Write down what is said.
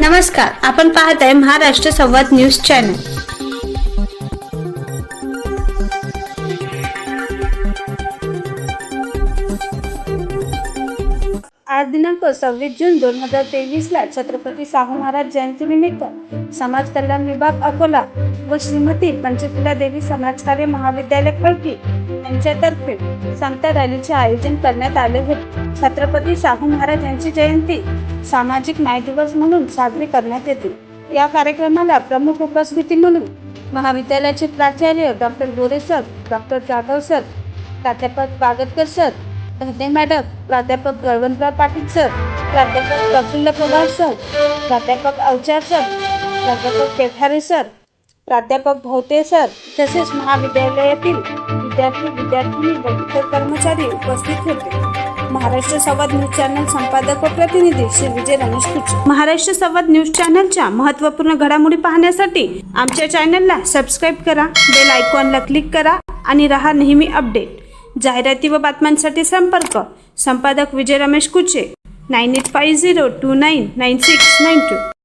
नमस्कार आपण पाहत आहे महाराष्ट्र संवाद न्यूज चॅनल. आज दिनांक सव्वीस जून दोन हजार तेवीसला छत्रपती शाहू महाराज जयंतीनिमित्त समाज कल्याण विभाग अकोला व श्रीमती पंचकुला देवी समाजकार्य महाविद्यालय खडकी यांच्यातर्फे संत रॅलीचे आयोजन करण्यात आले होते. छत्रपती शाहू महाराज यांची जयंती सामाजिक न्याय दिवस म्हणून साजरी करण्यात येते. या कार्यक्रमाला प्रमुख उपस्थिती म्हणून महाविद्यालयाचे प्राचार्य doctor Gore sir doctor Jadhav sir प्राध्यापक बागतकर सर धने मॅडम. प्राध्यापक गळवंतराव पाटील सर प्राध्यापक प्रफुल्ल पवार सर प्राध्यापक अवचार सर प्राध्यापक पेठारे सर प्राध्यापक भोवते सर तसेच महाविद्यालयातील विद्यार्थी विद्यार्थिनी व इतर कर्मचारी उपस्थित होते. महाराष्ट्र संवाद न्यूज चॅनल संपादक व प्रतिनिधी श्री विजय रमेश कुचे. महाराष्ट्र संवाद न्यूज चॅनलच्या महत्त्वपूर्ण घडामोडी पाहण्यासाठी आमच्या चॅनलला सबस्क्राईब करा बेल आयकॉनला क्लिक करा आणि रहा नेहमी अपडेट. जाहिराती व बातम्यांसाठी संपर्क. संपादक Vijay Ramesh Kuche. Nine eight five zero two nine nine six nine two.